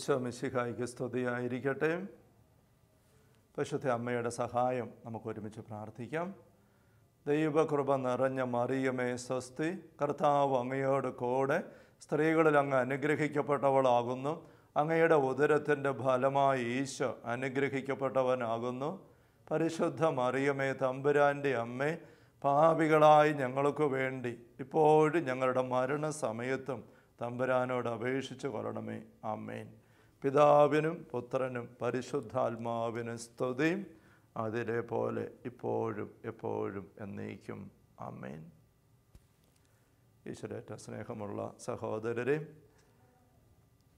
ഈശോ മിശിഹായിക്ക് സ്തുതിയായിരിക്കട്ടെ. പശുദ്ധ അമ്മയുടെ സഹായം നമുക്ക് ഒരുമിച്ച് പ്രാർത്ഥിക്കാം. ദൈവകൃപ നിറഞ്ഞ മറിയമേ സ്വസ്തി. കർത്താവ് അങ്ങയോട് കൂടെ സ്ത്രീകളിൽ അങ്ങ് അനുഗ്രഹിക്കപ്പെട്ടവളാകുന്നു. അങ്ങയുടെ ഉദരത്തിന്റെ ഫലമായി ഈശോ അനുഗ്രഹിക്കപ്പെട്ടവനാകുന്നു. പരിശുദ്ധ മറിയമേ തമ്പുരാന്റെ അമ്മ പാപികളായി ഞങ്ങൾക്ക് വേണ്ടി ഇപ്പോഴും ഞങ്ങളുടെ മരണസമയത്തും തമ്പുരാനോട് അപേക്ഷിച്ചു കൊള്ളണമേ. ആമേൻ. പിതാവിനും പുത്രനും പരിശുദ്ധാത്മാവിനും സ്തുതിയും അതിലെ പോലെ ഇപ്പോഴും എപ്പോഴും എന്നേക്കും. അമ്മേൻ ഈശ്വരേറ്റ സ്നേഹമുള്ള സഹോദരരെ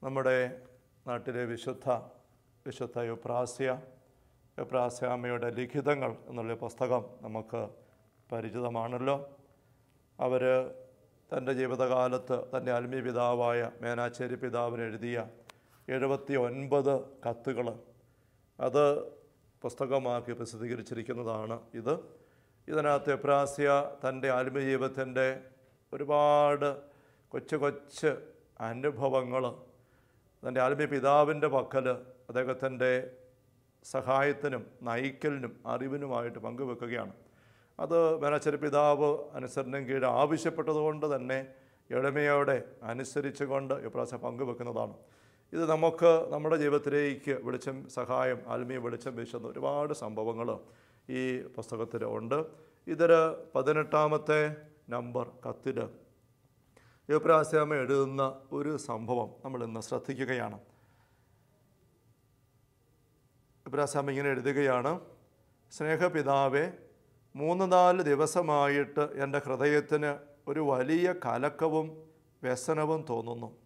നമ്മുടെ നാട്ടിലെ വിശുദ്ധ വിശുദ്ധ യുപ്രാസ്യ യുപ്രാസ്യാമയുടെ ലിഖിതങ്ങൾ എന്നുള്ള പുസ്തകം നമുക്ക് പരിചിതമാണല്ലോ. അവർ തന്റെ ജീവിതകാലത്ത് തന്റെ ആത്മീയ പിതാവായ മേനാച്ചേരി പിതാവിന് എഴുതിയ എഴുപത്തി ഒൻപത് കത്തുകൾ. അത് പുസ്തകമാക്കി പ്രസിദ്ധീകരിച്ചിരിക്കുന്നതാണ് ഇത്. ഇതിനകത്ത് എപ്രാസ്യ തന്റെ ആത്മജീവിതത്തിന്റെ ഒരുപാട് കൊച്ചു കൊച്ച് അനുഭവങ്ങൾ തന്റെ ആത്മീയ പിതാവിന്റെ പക്കൽ അദ്ദേഹത്തിന്റെ സഹായത്തിനും നയിക്കലിനും അറിവിനുമായിട്ട് പങ്കുവെക്കുകയാണ്. അത് മേനാച്ചേരി പിതാവ് അനുസരണം കീഴ് ആവശ്യപ്പെട്ടതുകൊണ്ട് തന്നെ എളിമയോടെ അനുസരിച്ചുകൊണ്ട് ഇപ്രാവശ്യം പങ്കുവെക്കുന്നതാണ്. ഇത് നമുക്ക് നമ്മുടെ ജീവിതത്തിലേക്ക് വെളിച്ചം സഹായം ആത്മീയ വെളിച്ചം വീശുന്ന ഒരുപാട് സംഭവങ്ങൾ ഈ പുസ്തകത്തിൽ ഉണ്ട്. ഇതിൽ പതിനെട്ടാമത്തെ നമ്പർ കത്തിൽ. യുവപ്രാസ്യാമ എഴുതുന്ന ഒരു സംഭവം നമ്മൾ ഇന്ന് ശ്രദ്ധിക്കുകയാണ്. യുവപ്രാസ്യാമ ഇങ്ങനെ എഴുതുകയാണ് സ്നേഹപിതാവെ മൂന്ന് നാല് ദിവസമായിട്ട് എന്റെ ഹൃദയത്തിന് ഒരു വലിയ കലക്കവും വ്യസനവും തോന്നുന്നു.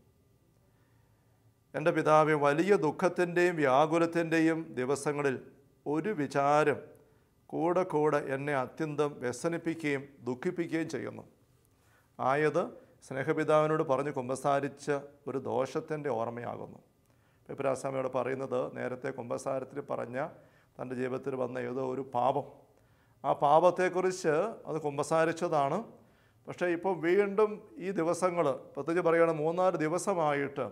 എന്റെ പിതാവെ വലിയ ദുഃഖത്തിന്റെയും വ്യാകുലത്തിന്റെയും ദിവസങ്ങളിൽ ഒരു വിചാരം കൂടെ കൂടെ എന്നെ അത്യന്തം വ്യസനിപ്പിക്കുകയും ദുഃഖിപ്പിക്കുകയും ചെയ്യുന്നു. ആയത് സ്നേഹപിതാവിനോട് പറഞ്ഞ് കുമ്പസാരിച്ച ഒരു ദോഷത്തിന്റെ ഓർമ്മയാകുന്നു. പിപ്രാസ്വാമിയോട് പറയുന്നത് നേരത്തെ കുമ്പസാരത്തിൽ പറഞ്ഞ തന്റെ ജീവിതത്തിൽ വന്ന ഏതോ ഒരു പാപം. ആ പാപത്തെക്കുറിച്ച് അത് കുമ്പസാരിച്ചതാണ്. പക്ഷേ ഇപ്പോൾ വീണ്ടും ഈ ദിവസങ്ങൾ പ്രത്യേകിച്ച് പറയുകയാണ് മൂന്നാൽ ദിവസമായിട്ട്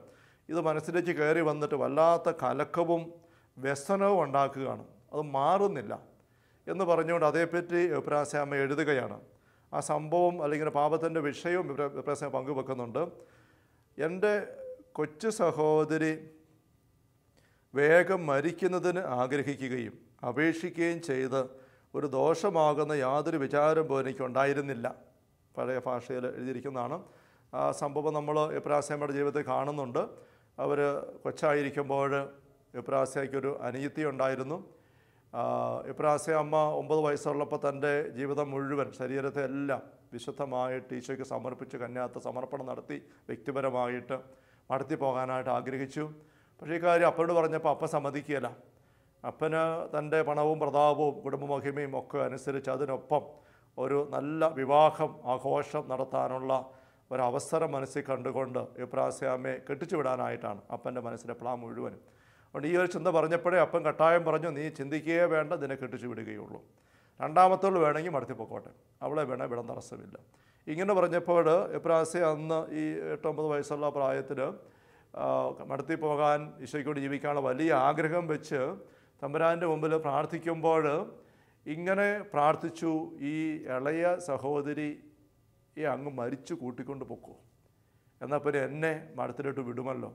ഇത് മനസ്സിലേക്ക് കയറി വന്നിട്ട് വല്ലാത്ത കലക്കവും വ്യസനവും ഉണ്ടാക്കുകയാണ്. അത് മാറുന്നില്ല. എന്ന് പറഞ്ഞുകൊണ്ട് അതേപ്പറ്റി വിപ്രാസ്യാമ്മ എഴുതുകയാണ്. ആ സംഭവം അല്ലെങ്കിൽ പാപത്തിന്റെ വിഷയവും വിപ്രാസ്യാമ്മ പങ്കുവെക്കുന്നുണ്ട്. എന്റെ കൊച്ചു സഹോദരി വേഗം മരിക്കുന്നതിന് ആഗ്രഹിക്കുകയും അപേക്ഷിക്കുകയും ചെയ്ത് ഒരു ദോഷമാകുന്ന യാതൊരു വിചാരം പോലും എനിക്കുണ്ടായിരുന്നില്ല പഴയ ഭാഷയിൽ എഴുതിയിരിക്കുന്നതാണ്. ആ സംഭവം നമ്മൾ എപ്രാസ്യമ്മയുടെ ജീവിതത്തിൽ കാണുന്നുണ്ട്. അവർ കൊച്ചായിരിക്കുമ്പോൾ എപ്രാസ്യയ്ക്കൊരു അനിയത്തി ഉണ്ടായിരുന്നു എപ്രാസ്യ അമ്മ ഒമ്പത് വയസ്സുള്ളപ്പോൾ തന്റെ ജീവിതം മുഴുവൻ ശരീരത്തെ എല്ലാം വിശുദ്ധമായിട്ട് ഈശോയ്ക്ക് സമർപ്പിച്ച് കന്യാത്ത സമർപ്പണം നടത്തി വ്യക്തിപരമായിട്ട് നടത്തി പോകാനായിട്ട് ആഗ്രഹിച്ചു. പക്ഷേ ഈ കാര്യം അപ്പനോട് പറഞ്ഞപ്പോൾ അപ്പ സമ്മതിക്കുകയല്ല. അപ്പന് തന്റെ പണവും പ്രതാപവും കുടുംബമഹിമയും ഒക്കെ അനുസരിച്ച് അതിനൊപ്പം ഒരു നല്ല വിവാഹം ആഘോഷം നടത്താനുള്ള ഒരവസരം മനസ്സിൽ കണ്ടുകൊണ്ട് ഇപ്രാസ്യാമ്മയെ കെട്ടിച്ചു വിടാനായിട്ടാണ് അപ്പന്റെ മനസ്സിലെ പ്ലാ മുഴുവനും. അതുകൊണ്ട് ഈ ഒരു ചിന്ത പറഞ്ഞപ്പോഴേ അപ്പൻ കട്ടായം പറഞ്ഞു നീ ചിന്തിക്കുകയേ വേണ്ട നിന്നെ കെട്ടിച്ചു വിടുകയുള്ളൂ. രണ്ടാമത്തോട് വേണമെങ്കിൽ മടത്തി പൊക്കോട്ടെ. അവളെ വേണേൽ വിടം തടസ്സമില്ല. ഇങ്ങനെ പറഞ്ഞപ്പോൾ ഇപ്രാവശ്യം അന്ന് ഈ എട്ടൊമ്പത് വയസ്സുള്ള പ്രായത്തിൽ മടത്തി പോകാൻ ഈശോയ്ക്കോട് ജീവിക്കാനുള്ള വലിയ ആഗ്രഹം വെച്ച് തമ്പുരാന്റെ മുമ്പിൽ പ്രാർത്ഥിക്കുമ്പോൾ ഇങ്ങനെ പ്രാർത്ഥിച്ചു. ഈ ഇളയ സഹോദരി ഈ അങ്ങ് മരിച്ചു കൂട്ടിക്കൊണ്ട് പൊക്കോ. എന്നാൽ പിന്നെ എന്നെ മഠത്തിലോട്ട് വിടുമല്ലോ.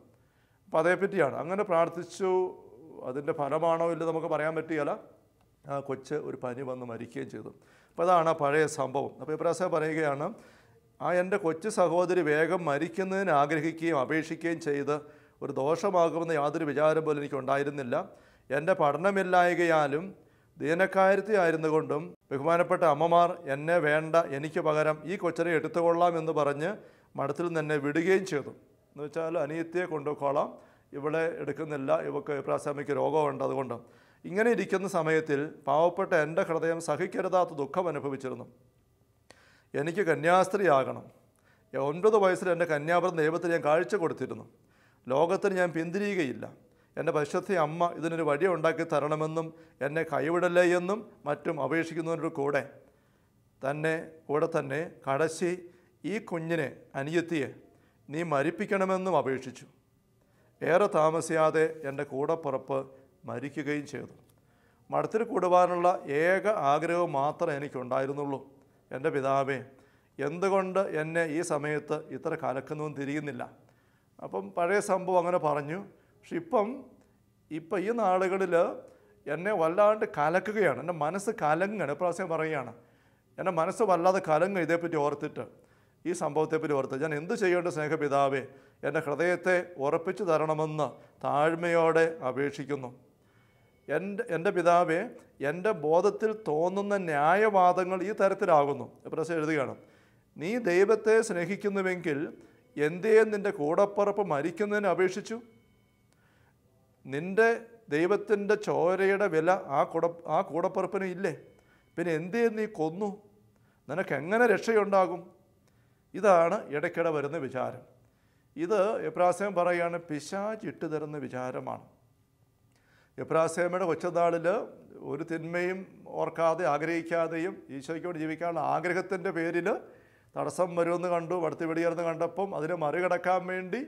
അപ്പം അതേപ്പറ്റിയാണ് അങ്ങനെ പ്രാർത്ഥിച്ചു. അതിന്റെ ഫലമാണോ ഇല്ല നമുക്ക് പറയാൻ പറ്റിയല്ല ആ കൊച്ച് ഒരു പനി വന്ന് മരിക്കുകയും ചെയ്തു. അപ്പോൾ അതാണ് ആ പഴയ സംഭവം. അപ്പോൾ ഇപ്രാസ പറയുകയാണ് ആ എന്റെ കൊച്ചു സഹോദരി വേഗം മരിക്കുന്നതിന് ആഗ്രഹിക്കുകയും അപേക്ഷിക്കുകയും ചെയ്ത് ഒരു ദോഷമാകുമെന്ന് യാതൊരു വിചാരം പോലും എനിക്ക് ഉണ്ടായിരുന്നില്ല എന്റെ പഠനമില്ലായകയാലും ദീനക്കാരത്തി ആയിരുന്നുകൊണ്ടും ബഹുമാനപ്പെട്ട അമ്മമാർ എന്നെ വേണ്ട എനിക്ക് പകരം ഈ കൊച്ചനെ എടുത്തുകൊള്ളാം എന്ന് പറഞ്ഞ് മഠത്തിൽ നിന്ന് എന്നെ വിടുകയും ചെയ്തു. എന്ന് വെച്ചാൽ അനിയത്തിയെ കൊണ്ടുപോയിക്കോളാം ഇവിടെ എടുക്കുന്നില്ല. ഇവക്ക് പ്രാസാമിക്ക് രോഗമുണ്ട് അതുകൊണ്ട്. ഇങ്ങനെ ഇരിക്കുന്ന സമയത്തിൽ പാവപ്പെട്ട എന്റെ ഹൃദയം സഹിക്കരുതാത്ത ദുഃഖം അനുഭവിച്ചിരുന്നു. എനിക്ക് കന്യാസ്ത്രീയാകണം. ഒൻപത് വയസ്സിൽ എന്റെ കന്യാപുരം ദൈവത്തിന് ഞാൻ കാഴ്ച കൊടുത്തിരുന്നു. ലോകത്തിന് ഞാൻ പിന്തിരിയുകയില്ല. എന്റെ പരിശുദ്ധ അമ്മ ഇതിനൊരു വഴി ഉണ്ടാക്കി തരണമെന്നും എന്നെ കൈവിടല്ലേ എന്നും മറ്റും അപേക്ഷിക്കുന്നവരുടെ കൂടെ തന്നെ കൂടെ തന്നെ കടശി ഈ കുഞ്ഞിനെ അനിയത്തിയെ നീ മരിപ്പിക്കണമെന്നും അപേക്ഷിച്ചു. ഏറെ താമസിയാതെ എന്റെ കൂടപ്പുറപ്പ് മരിക്കുകയും ചെയ്തു. മഠത്തിൽ കൂടുവാനുള്ള ഏക ആഗ്രഹം മാത്രമേ എനിക്കുണ്ടായിരുന്നുള്ളൂ. എന്റെ പിതാവേ എന്തുകൊണ്ട് എന്നെ ഈ സമയത്ത് ഇത്ര കലക്കുന്നൊന്നും തിരിയുന്നില്ല? അപ്പം പഴയ സംഭവം അങ്ങനെ പറഞ്ഞു. പക്ഷെ ഇപ്പം ഇപ്പം ഈ നാളുകളിൽ എന്നെ വല്ലാണ്ട് കലക്കുകയാണ്. എന്റെ മനസ്സ് കലങ്ങാണ് പ്രാവശ്യം പറയുകയാണ്. എന്റെ മനസ്സ് വല്ലാതെ കലങ്ങ ഇതേപ്പറ്റി ഓർത്തിട്ട്. ഈ സംഭവത്തെപ്പറ്റി ഓർത്ത്. ഞാൻ എന്ത് ചെയ്യേണ്ട സ്നേഹപിതാവേ എന്റെ ഹൃദയത്തെ ഉറപ്പിച്ചു തരണമെന്ന് താഴ്മയോടെ അപേക്ഷിക്കുന്നു. എന്റെ എന്റെ പിതാവെ എന്റെ ബോധത്തിൽ തോന്നുന്ന ന്യായവാദങ്ങൾ ഈ തരത്തിലാകുന്നു. പ്രസ് എഴുതുകയാണ്. നീ ദൈവത്തെ സ്നേഹിക്കുന്നുവെങ്കിൽ എന്തേ നിന്റെ കൂടപ്പുറപ്പ് മരിക്കുന്നതിന് അപേക്ഷിച്ചു? നിന്റെ ദൈവത്തിന്റെ ചോരയുടെ വില ആ കൂട ആ കൂടപ്പുറപ്പിന് ഇല്ലേ? പിന്നെ എന്തേ നീ കൊന്നു? നിനക്ക് എങ്ങനെ രക്ഷയുണ്ടാകും? ഇതാണ് ഇടയ്ക്കിടെ വരുന്ന വിചാരം. ഇത് എബ്രാസേം പറയുകയാണ് പിശാച് ഇട്ട് തരുന്ന വിചാരമാണ്. എപ്രാസേമയുടെ കൊച്ചുനാളിൽ ഒരു തിന്മയും ഓർക്കാതെ ആഗ്രഹിക്കാതെയും ഈശോയ്ക്കോട് ജീവിക്കാനുള്ള ആഗ്രഹത്തിന്റെ പേരിൽ തടസ്സം വരുമെന്ന് കണ്ടു വടുത്തി വെടിയേർന്ന് കണ്ടപ്പം അതിനെ മറികടക്കാൻ വേണ്ടി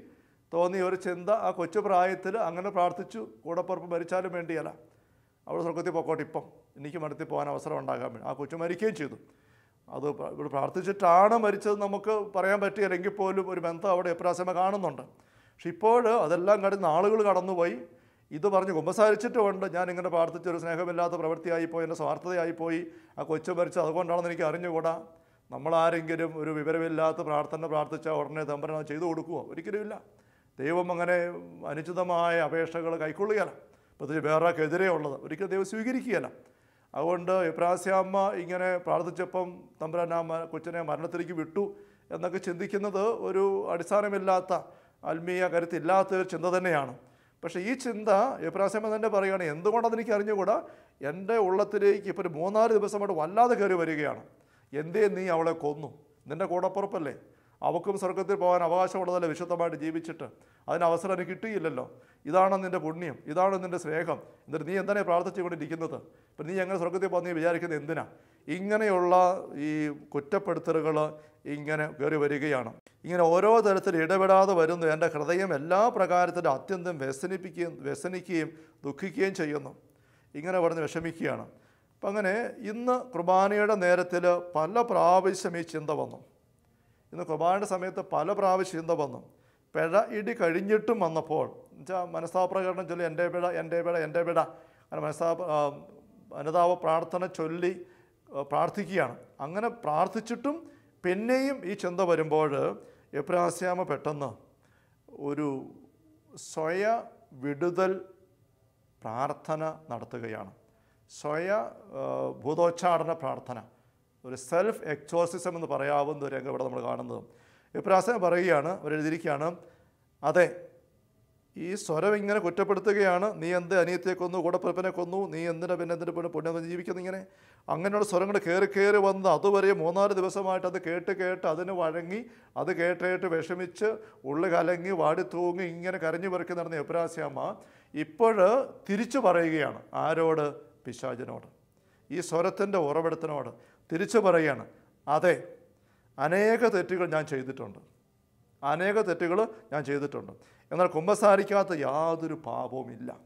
തോന്നിയ ഒരു ചിന്ത ആ കൊച്ചു പ്രായത്തിൽ അങ്ങനെ പ്രാർത്ഥിച്ചു കൂടപ്പുറപ്പ് മരിച്ചാലും വേണ്ടിയല്ല. അവൾ സ്വർഗത്തിൽ പൊക്കോട്ടെ ഇപ്പം എനിക്ക് മടത്തിൽ പോകാൻ അവസരം ഉണ്ടാകാൻ വേണ്ടി. ആ കൊച്ചു മരിക്കുകയും ചെയ്തു. അത് ഇവിടെ പ്രാർത്ഥിച്ചിട്ടാണ് മരിച്ചത് നമുക്ക് പറയാൻ പറ്റിയില്ലെങ്കിൽ പോലും ഒരു ബന്ധം അവിടെ എപ്രാസമ കാണുന്നുണ്ട്. പക്ഷെ ഇപ്പോൾ അതെല്ലാം കടന്ന് ആളുകൾ കടന്നുപോയി. ഇത് പറഞ്ഞ് കുമ്പസാരിച്ചിട്ടുമുണ്ട് ഞാൻ ഇങ്ങനെ പ്രാർത്ഥിച്ച ഒരു സ്നേഹമില്ലാത്ത പ്രവൃത്തിയായിപ്പോയി എന്റെ സ്വാർത്ഥതയായിപ്പോയി ആ കൊച്ചു മരിച്ചത് അതുകൊണ്ടാണെന്ന് എനിക്ക് അറിഞ്ഞുകൂടാ. നമ്മളാരെങ്കിലും ഒരു വിവരമില്ലാത്ത പ്രാർത്ഥന പ്രാർത്ഥിച്ചാൽ ഉടനെ തമ്പരൻ ചെയ്തു കൊടുക്കുമോ ഒരിക്കലുമില്ല ദൈവം അങ്ങനെ അനുചിതമായ അപേക്ഷകൾ കൈക്കൊള്ളുകയല്ല. പ്രത്യേകിച്ച് വേറെ ആൾക്കെതിരെ ഉള്ളത്. ഒരിക്കലും ദൈവം സ്വീകരിക്കുകയല്ല. അതുകൊണ്ട് ഇപ്രാസ്യാമ്മ ഇങ്ങനെ പ്രാർത്ഥിച്ചപ്പം തമ്പുരാൻ ആ കൊച്ചിനെ മരണത്തിലേക്ക് വിട്ടു എന്നൊക്കെ ചിന്തിക്കുന്നത് ഒരു അടിസ്ഥാനമില്ലാത്ത ആത്മീയ കരുത്തില്ലാത്ത ഒരു ചിന്ത തന്നെയാണ്. പക്ഷേ ഈ ചിന്ത ഇപ്രാസ്യാമ്മ തന്നെ പറയുകയാണ് എന്തുകൊണ്ടെന്ന് എനിക്ക് അറിഞ്ഞുകൂടാ? എന്റെ ഉള്ളത്തിലേക്ക് ഇപ്പോൾ ഒരു മൂന്നാൽ ദിവസമായിട്ട് വല്ലാതെ കയറി വരികയാണ്. എന്തേ നീ അവളെ കൊന്നു? നിന്റെ കൂടപ്പുറപ്പല്ലേ? അവക്കും സ്വർഗത്തിൽ പോകാൻ അവകാശമുള്ളതല്ല വിശുദ്ധമായിട്ട് ജീവിച്ചിട്ട്. അതിന് അവസരം എനിക്ക് കിട്ടിയില്ലല്ലോ. ഇതാണ് നിന്റെ പുണ്യം ഇതാണ് നിന്റെ സ്നേഹം. എന്നിട്ട് നീ എന്തിനാണ് പ്രാർത്ഥിച്ചുകൊണ്ടിരിക്കുന്നത്? ഇപ്പം നീ എങ്ങനെ സ്വർഗത്തിൽ പോകുന്ന നീ വിചാരിക്കുന്നത് എന്തിനാ? ഇങ്ങനെയുള്ള ഈ കുറ്റപ്പെടുത്തലുകൾ ഇങ്ങനെ കയറി വരികയാണ്. ഇങ്ങനെ ഓരോ തരത്തിൽ ഇടപെടാതെ വരുന്നു. എന്റെ ഹൃദയം എല്ലാ പ്രകാരത്തിലും അത്യന്തം വ്യസനിപ്പിക്കുകയും വ്യസനിക്കുകയും ദുഃഖിക്കുകയും ചെയ്യുന്നു. ഇങ്ങനെ പറഞ്ഞ് വിഷമിക്കുകയാണ്. അപ്പം അങ്ങനെ ഇന്ന് കുർബാനയുടെ നേരത്തിൽ പല പ്രാവശ്യം ഈ ചിന്ത വന്നു. ഇന്ന് കുർബാനയുടെ സമയത്ത് പല പ്രാവശ്യം ചിന്ത വന്നു. പിഴ ഇടി കഴിഞ്ഞിട്ടും വന്നപ്പോൾ എന്നുവെച്ചാൽ മനസ്താപ്രകടനം ചൊല്ലി എന്റെ പിഴ എന്റെ പിഴ എന്റെ പിഴ അങ്ങനെ മനസ്താപ ആ, അനുതാപ പ്രാർത്ഥന ചൊല്ലി പ്രാർത്ഥിക്കുകയാണ്. അങ്ങനെ പ്രാർത്ഥിച്ചിട്ടും പിന്നെയും ഈ ചിന്ത വരുമ്പോൾ എപ്രാസ്യാമ പെട്ടെന്ന് ഒരു സ്വയ വിടുതൽ പ്രാർത്ഥന നടത്തുകയാണ്. സ്വയ ഭൂതോച്ചാടന പ്രാർത്ഥന. ഒരു സെൽഫ് എക്സോസിസം എന്ന് പറയാവുന്ന ഒരു രംഗം ഇവിടെ നമ്മൾ കാണുന്നത്. ഇപ്രാസം പറയുകയാണ് അവരെഴുതിയിരിക്കുകയാണ് അതെ ഈ സ്വരം ഇങ്ങനെ കുറ്റപ്പെടുത്തുകയാണ്. നീ എന്ത് അനിയത്തെ കൊന്നു കൂടപ്പിറപ്പിനെ കൊന്നു നീ എന്തിനാ പിന്നെ എന്തിനു പിന്നെ പുണ്യം ജീവിക്കുന്നു ഇങ്ങനെ? അങ്ങനെയുള്ള സ്വരങ്ങൾ കയറി കയറി വന്ന് അതുവരെ മൂന്നാൽ ദിവസമായിട്ട് അത് കേട്ട് കേട്ട് അതിന് വഴങ്ങി അത് കേട്ട് കേട്ട് വിഷമിച്ച് ഉള്ളു കലങ്ങി വാടി തൂങ്ങി ഇങ്ങനെ കരഞ്ഞു പെറുക്കി നടന്ന എബ്രാസ്യാമ്മ ഇപ്പോൾ തിരിച്ചു പറയുകയാണ് ആരോട്? പിശാചിനോട്. ഈ സ്വരത്തിന്റെ ഉറവിടത്തിനോട്. തിരിച്ചു പറയുകയാണ് അതെ അനേക തെറ്റുകൾ ഞാൻ ചെയ്തിട്ടുണ്ട്. അനേക തെറ്റുകൾ ഞാൻ ചെയ്തിട്ടുണ്ട്. എന്നാൽ കുമ്പസാരിക്കാത്ത യാതൊരു പാപവുമില്ല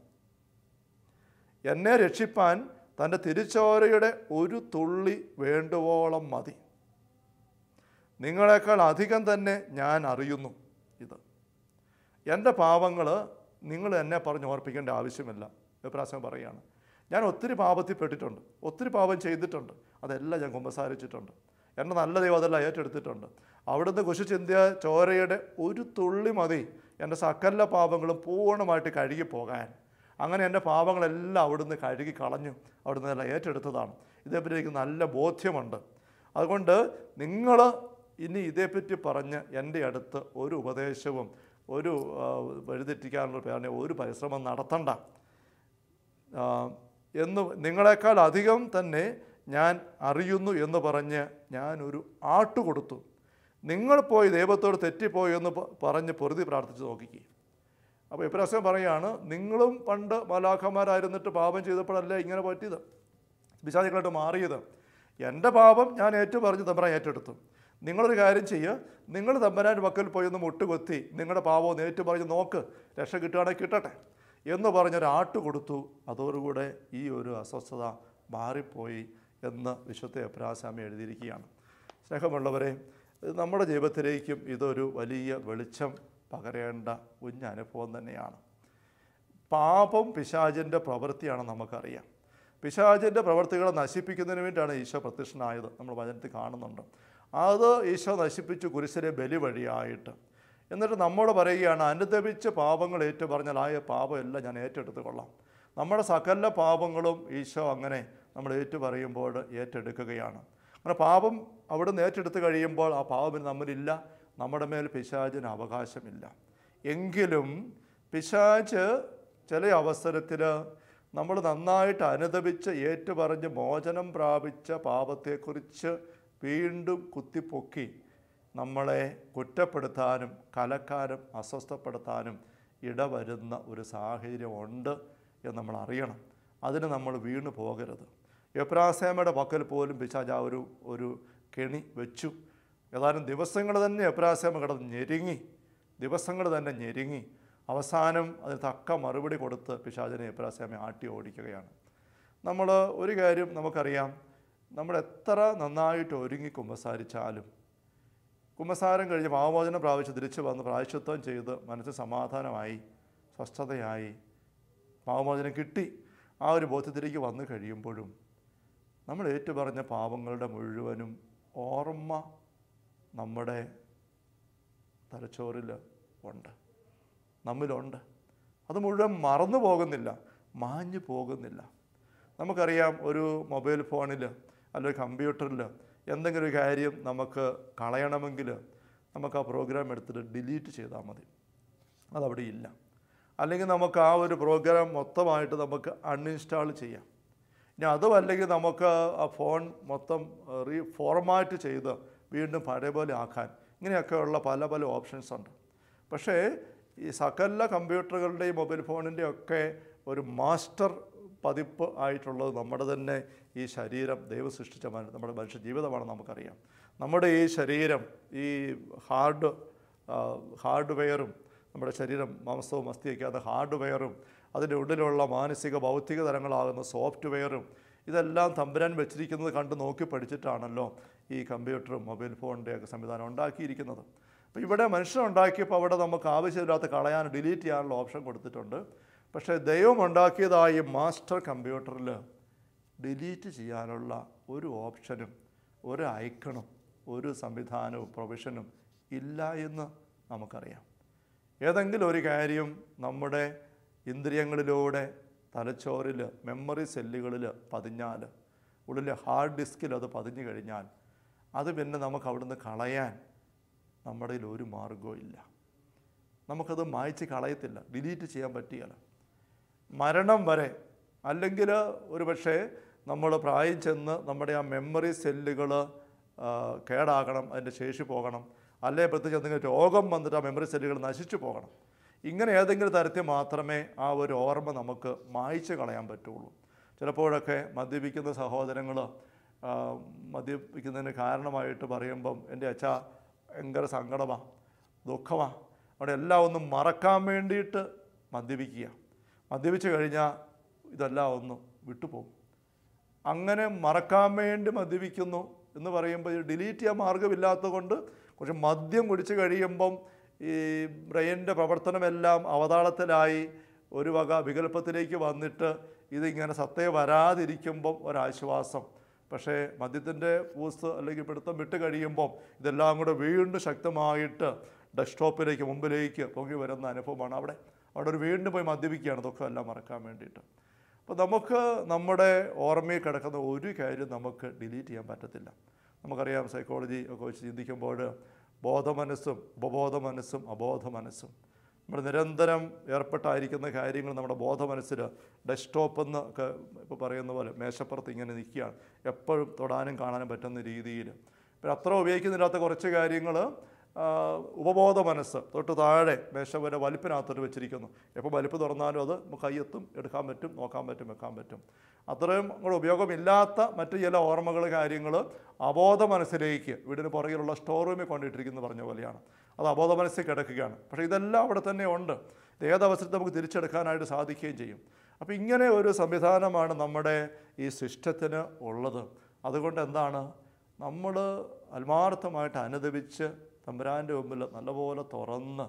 എന്നെ രക്ഷിപ്പാൻ തന്റെ തിരിച്ചോരയുടെ ഒരു തുള്ളി വേണ്ടുവോളം മതി. നിങ്ങളെക്കാൾ അധികം തന്നെ ഞാൻ അറിയുന്നു ഇത്. എന്റെ പാപങ്ങൾ നിങ്ങൾ എന്നെ പറഞ്ഞ് ഓർപ്പിക്കേണ്ട ആവശ്യമില്ല. വിപ്രാസം പറയുകയാണ് ഞാൻ ഒത്തിരി പാപത്തിൽ പെട്ടിട്ടുണ്ട് ഒത്തിരി പാപം ചെയ്തിട്ടുണ്ട്. അതെല്ലാം ഞാൻ കുമ്പസാരിച്ചിട്ടുണ്ട്. എന്റെ നല്ല ദൈവം അതെല്ലാം ഏറ്റെടുത്തിട്ടുണ്ട്. അവിടുന്ന് കുശിച്ചിന്ത്യ ചോരയുടെ ഒരു തുള്ളി മതി എന്റെ സകല പാപങ്ങളും പൂർണമായിട്ട് കഴുകി പോകാൻ അങ്ങനെ എന്റെ പാപങ്ങളെല്ലാം അവിടുന്ന് കഴുകി കളഞ്ഞു. അവിടുന്ന് എല്ലാം ഏറ്റെടുത്തതാണ്. ഇതേപ്പറ്റി എനിക്ക് നല്ല ബോധ്യമുണ്ട്. അതുകൊണ്ട് നിങ്ങൾ ഇനി ഇതേപ്പറ്റി പറഞ്ഞ് എന്റെ അടുത്ത് ഒരു ഉപദേശവും ഒരു വഴിതെറ്റിക്കാനുള്ള പേരിനെ ഒരു പരിശ്രമം നടത്തണ്ട. എന്ന് നിങ്ങളെക്കാൾ അധികം തന്നെ ഞാൻ അറിയുന്നു എന്ന് പറഞ്ഞ് ഞാനൊരു ആട്ട് കൊടുത്തു. നിങ്ങൾ പോയി ദൈവത്തോട് തെറ്റിപ്പോയി എന്ന് പറഞ്ഞ് പൊറുതി പ്രാർത്ഥിച്ച് നോക്കിക്കേ. അപ്പോൾ ഇപ്രാവശ്യം പറയുകയാണ് നിങ്ങളും പണ്ട് മലാഖമാരായിരുന്നിട്ട് പാപം ചെയ്തപ്പോഴല്ലേ ഇങ്ങനെ പറ്റിയത്? വിശാദികളായിട്ട് മാറിയത്. എന്റെ പാപം ഞാൻ ഏറ്റു പറഞ്ഞ് തമ്പരാൻ ഏറ്റെടുത്തു. നിങ്ങളൊരു കാര്യം ചെയ്യുക നിങ്ങൾ തമ്പരാന്റെ പക്കൽ പോയി ഒന്ന് മുട്ടുകൊത്തി നിങ്ങളുടെ പാവം ഏറ്റു പറഞ്ഞ് നോക്ക്. രക്ഷ കിട്ടുകയാണെങ്കിൽ കിട്ടട്ടെ. എന്ന് പറഞ്ഞൊരാട്ട് കൊടുത്തു. അതോടുകൂടെ ഈ ഒരു അസ്വസ്ഥത മാറിപ്പോയി. എന്ന് വിശുദ്ധ അപ്രാസാമി എഴുതിയിരിക്കുകയാണ്. സ്നേഹമുള്ളവരെ നമ്മുടെ ജീവിതത്തിലേക്കും ഇതൊരു വലിയ വെളിച്ചം പകരേണ്ട കുഞ്ഞനുഭവം തന്നെയാണ്. പാപം പിശാചിന്റെ പ്രവൃത്തിയാണ് നമുക്കറിയാം. പിശാചിന്റെ പ്രവൃത്തികളെ നശിപ്പിക്കുന്നതിന് വേണ്ടിയാണ് ഈശോ പ്രത്യക്ഷനായത്. നമ്മൾ വചനത്തിൽ കാണുന്നുണ്ട്. അത് ഈശോ നശിപ്പിച്ച് കുരിശിലെ ബലി വഴിയായിട്ട്. എന്നിട്ട് നമ്മോട് പറയുകയാണ് അനുദപിച്ച് പാപങ്ങൾ ഏറ്റു പറഞ്ഞാൽ ആ പാപമെല്ലാം ഞാൻ ഏറ്റെടുത്ത് കൊള്ളാം നമ്മുടെ സകല പാപങ്ങളും ഈശോ അങ്ങനെ നമ്മൾ ഏറ്റു പറയുമ്പോൾ ഏറ്റെടുക്കുകയാണ്. അങ്ങനെ പാപം അവിടെ നിന്ന് ഏറ്റെടുത്ത് കഴിയുമ്പോൾ ആ പാപം നമ്മളില്ല നമ്മുടെ മേൽ പിശാചിന് അവകാശമില്ല. എങ്കിലും പിശാച് ചില അവസരത്തിൽ നമ്മൾ നന്നായിട്ട് അനുദപിച്ച് ഏറ്റുപറഞ്ഞ് മോചനം പ്രാപിച്ച പാപത്തെക്കുറിച്ച് വീണ്ടും കുത്തിപ്പൊക്കി നമ്മളെ കുറ്റപ്പെടുത്താനും കലക്കാനും അസ്വസ്ഥപ്പെടുത്താനും ഇടവരുന്ന ഒരു സാഹചര്യമുണ്ട് എന്ന് നമ്മൾ അറിയണം. അതിന് നമ്മൾ വീണു പോകരുത് എപ്രാസേമയുടെ പക്കൽ പോലും പിശാജ് ആ ഒരു ഒരു കെണി വെച്ചു. ഏതാനും ദിവസങ്ങൾ തന്നെ എബ്രാസേമ കിടന്ന് ഞെരുങ്ങി. ദിവസങ്ങൾ തന്നെ ഞെരുങ്ങി. അവസാനം അതിന് തക്ക മറുപടി കൊടുത്ത് പിശാചിനെ എബ്രാസേമ ആട്ടി ഓടിക്കുകയാണ്. നമ്മൾ ഒരു കാര്യം നമുക്കറിയാം. നമ്മൾ എത്ര നന്നായിട്ട് ഒരുങ്ങി കുമ്പസാരിച്ചാലും കുമ്പസാരം കഴിഞ്ഞ് ഭാവമോചനം പ്രാപിച്ച് തിരിച്ചു വന്ന് പ്രായശ്ചിത്വം ചെയ്ത് മനസ്സ് സമാധാനമായി സ്വസ്ഥതയായി പാവമോചനം കിട്ടി. ആ ഒരു ബോധ്യത്തിലേക്ക് വന്നു കഴിയുമ്പോഴും നമ്മൾ ഏറ്റുപറഞ്ഞ പാപങ്ങളുടെ മുഴുവനും ഓർമ്മ നമ്മുടെ തലച്ചോറിൽ ഉണ്ട്. നമ്മിലുണ്ട്. അത് മുഴുവൻ മറന്നു പോകുന്നില്ല മാഞ്ഞു പോകുന്നില്ല. നമുക്കറിയാം ഒരു മൊബൈൽ ഫോണിൽ അല്ലെങ്കിൽ കമ്പ്യൂട്ടറിൽ എന്തെങ്കിലും ഒരു കാര്യം നമുക്ക് കളയണമെങ്കിൽ നമുക്ക് ആ പ്രോഗ്രാം എടുത്തിട്ട് ഡിലീറ്റ് ചെയ്താൽ മതി. അതവിടെ ഇല്ല അല്ലെങ്കിൽ നമുക്ക് ആ ഒരു പ്രോഗ്രാം മൊത്തമായിട്ട് നമുക്ക് അൺഇൻസ്റ്റാൾ ചെയ്യാം. ഇനി അതുമല്ലെങ്കിൽ നമുക്ക് ആ ഫോൺ മൊത്തം റീ ഫോർമാറ്റ് ചെയ്ത് വീണ്ടും പഴയ പോലെ ആക്കാൻ. ഇങ്ങനെയൊക്കെയുള്ള പല പല ഓപ്ഷൻസ് ഉണ്ട്. പക്ഷേ ഈ സകല കമ്പ്യൂട്ടറുകളുടെയും മൊബൈൽ ഫോണിന്റെയും ഒക്കെ ഒരു മാസ്റ്റർ പതിപ്പ് ആയിട്ടുള്ളത് നമ്മുടെ തന്നെ ഈ ശരീരം ദൈവം സൃഷ്ടിച്ച മനുഷ്യ നമ്മുടെ മനുഷ്യ ജീവിതമാണ് നമുക്കറിയാം. നമ്മുടെ ഈ ശരീരം ഈ ഹാർഡ് ഹാർഡ്വെയറും നമ്മുടെ ശരീരം മാംസവും അസ്ഥിയൊക്കെ അത് ഹാർഡ്വെയറും അതിന്റെ ഉള്ളിലുള്ള മാനസിക ഭൗതിക തലങ്ങളാകുന്ന സോഫ്റ്റ്വെയറും ഇതെല്ലാം തമ്പുരാൻ വെച്ചിരിക്കുന്നത് കണ്ട് നോക്കി പഠിച്ചിട്ടാണല്ലോ ഈ കമ്പ്യൂട്ടറും മൊബൈൽ ഫോണിന്റെ ഒക്കെ സംവിധാനം ഉണ്ടാക്കിയിരിക്കുന്നത്. അപ്പോൾ ഇവിടെ മനുഷ്യൻ ഉണ്ടാക്കിയപ്പോൾ അവിടെ നമുക്ക് ആവശ്യമില്ലാത്ത കളയാൻ ഡിലീറ്റ് ചെയ്യാനുള്ള ഓപ്ഷൻ കൊടുത്തിട്ടുണ്ട്. പക്ഷേ ദൈവം ഉണ്ടാക്കിയതായ മാസ്റ്റർ കമ്പ്യൂട്ടറിൽ ഡിലീറ്റ് ചെയ്യാനുള്ള ഒരു ഓപ്ഷനും ഒരു ഐക്കണും ഒരു സംവിധാനവും പ്രൊവിഷനും ഇല്ല എന്ന് നമുക്കറിയാം. ഏതെങ്കിലും ഒരു കാര്യം നമ്മുടെ ഇന്ദ്രിയങ്ങളിലൂടെ തലച്ചോറിൽ മെമ്മറി സെല്ലുകളിൽ പതിഞ്ഞാൽ ഉള്ളിൽ ഹാർഡ് ഡിസ്കിൽ അത് പതിഞ്ഞു കഴിഞ്ഞാൽ അത് പിന്നെ നമുക്ക് അവിടുന്ന് കളയാൻ നമ്മുടെ ഒരു മാർഗവും ഇല്ല. നമുക്കത് മായ്ച്ച് കളയത്തില്ല. ഡിലീറ്റ് ചെയ്യാൻ പറ്റുകയില്ല മരണം വരെ അല്ലെങ്കിൽ ഒരു പക്ഷേ നമ്മൾ പ്രായം ചെന്ന് നമ്മുടെ ആ മെമ്മറി സെല്ലുകൾ കേടാകണം അതിന്റെ ശേഷി പോകണം. അല്ലെങ്കിൽ പ്രത്യേകിച്ച് എന്തെങ്കിലും രോഗം വന്നിട്ട് ആ മെമ്മറി സെല്ലുകൾ നശിച്ചു പോകണം. ഇങ്ങനെ ഏതെങ്കിലും തരത്തിൽ മാത്രമേ ആ ഒരു ഓർമ്മ നമുക്ക് മായ്ച്ച് കളയാൻ പറ്റുള്ളൂ. ചിലപ്പോഴൊക്കെ മദ്യപിക്കുന്ന സഹോദരങ്ങൾ മദ്യപിക്കുന്നതിന് കാരണമായിട്ട് പറയുമ്പം എന്റെ അച്ഛ ഭയങ്കര സങ്കടമാണ് ദുഃഖമാണ് അവിടെ എല്ലാം ഒന്നും മറക്കാൻ വേണ്ടിയിട്ട് മദ്യപിക്കുക. മദ്യപിച്ച് കഴിഞ്ഞാൽ ഇതെല്ലാം ഒന്ന് വിട്ടുപോകും. അങ്ങനെ മറക്കാൻ വേണ്ടി മദ്യപിക്കുന്നു എന്ന് പറയുമ്പോൾ ഡിലീറ്റ് ചെയ്യാൻ മാർഗമില്ലാത്തത് കൊണ്ട് കുറച്ച് മദ്യം കുടിച്ച് കഴിയുമ്പം ഈ ബ്രെയിനിന്റെ പ്രവർത്തനമെല്ലാം അവതാളത്തിലായി ഒരു വക വികല്പത്തിലേക്ക് വന്നിട്ട് ഇതിങ്ങനെ സത്തയെ വരാതിരിക്കുമ്പം ഒരാശ്വാസം. പക്ഷേ മദ്യത്തിന്റെ പൂസ് അല്ലെങ്കിൽ പിടുത്തം വിട്ട് കഴിയുമ്പം ഇതെല്ലാം കൂടെ വീണ്ടും ശക്തമായിട്ട് ഡെസ്ക്ടോപ്പിലേക്ക് മുമ്പിലേക്ക് പൊങ്ങി വരുന്ന അനുഭവമാണ്. അവിടെ അവിടെ ഒരു വീണ്ടും പോയി മദ്യപിക്കുകയാണ്. ദുഃഖമെല്ലാം മറക്കാൻ വേണ്ടിയിട്ട്. അപ്പോൾ നമുക്ക് നമ്മുടെ ഓർമ്മയിൽ കിടക്കുന്ന ഒരു കാര്യം നമുക്ക് ഡിലീറ്റ് ചെയ്യാൻ പറ്റത്തില്ല. നമുക്കറിയാം സൈക്കോളജി ഒക്കെ വെച്ച് ചിന്തിക്കുമ്പോൾ ബോധമനസ്സും ഉപബോധ മനസ്സും അബോധ മനസ്സും നമ്മൾ നിരന്തരം ഏർപ്പെട്ടായിരിക്കുന്ന കാര്യങ്ങൾ നമ്മുടെ ബോധമനസ്സിൽ ഡെസ്ക്ടോപ്പ് എന്ന് ഒക്കെ ഇപ്പോൾ പറയുന്ന പോലെ മേശപ്പുറത്ത് ഇങ്ങനെ നിൽക്കുകയാണ്. എപ്പോഴും തൊടാനും കാണാനും പറ്റുന്ന രീതിയിൽ പിന്നെ അത്ര ഉപയോഗിക്കുന്നില്ലാത്ത കുറച്ച് കാര്യങ്ങൾ ഉപബോധ മനസ്സ് തൊട്ട് താഴെ മേശവരെ വലിപ്പിനകത്തോട്ട് വെച്ചിരിക്കുന്നു. എപ്പോൾ വലിപ്പ് തുറന്നാലും അത് കയ്യെത്തും എടുക്കാൻ പറ്റും നോക്കാൻ പറ്റും വെക്കാൻ പറ്റും. അത്രയും കൂടെ ഉപയോഗമില്ലാത്ത മറ്റു ചില ഓർമ്മകൾ കാര്യങ്ങൾ അബോധ മനസ്സിലേക്ക് വീടിന് പുറകിലുള്ള സ്റ്റോർ റൂമിൽ കൊണ്ടിട്ടിരിക്കുന്നു പറഞ്ഞ പോലെയാണ്. അത് അബോധ മനസ്സിൽ കിടക്കുകയാണ്. പക്ഷേ ഇതെല്ലാം അവിടെ തന്നെ ഉണ്ട്. ഏതവസരത്തിൽ നമുക്ക് തിരിച്ചെടുക്കാനായിട്ട് സാധിക്കുകയും ചെയ്യും. അപ്പോൾ ഇങ്ങനെ ഒരു സംവിധാനമാണ് നമ്മുടെ ഈ സിസ്റ്റത്തിന് ഉള്ളത്. അതുകൊണ്ട് എന്താണ്? നമ്മൾ ആത്മാർത്ഥമായിട്ട് അനുദപിച്ച് തമ്പുരാന്റെ മുമ്പിൽ നല്ലപോലെ തുറന്ന്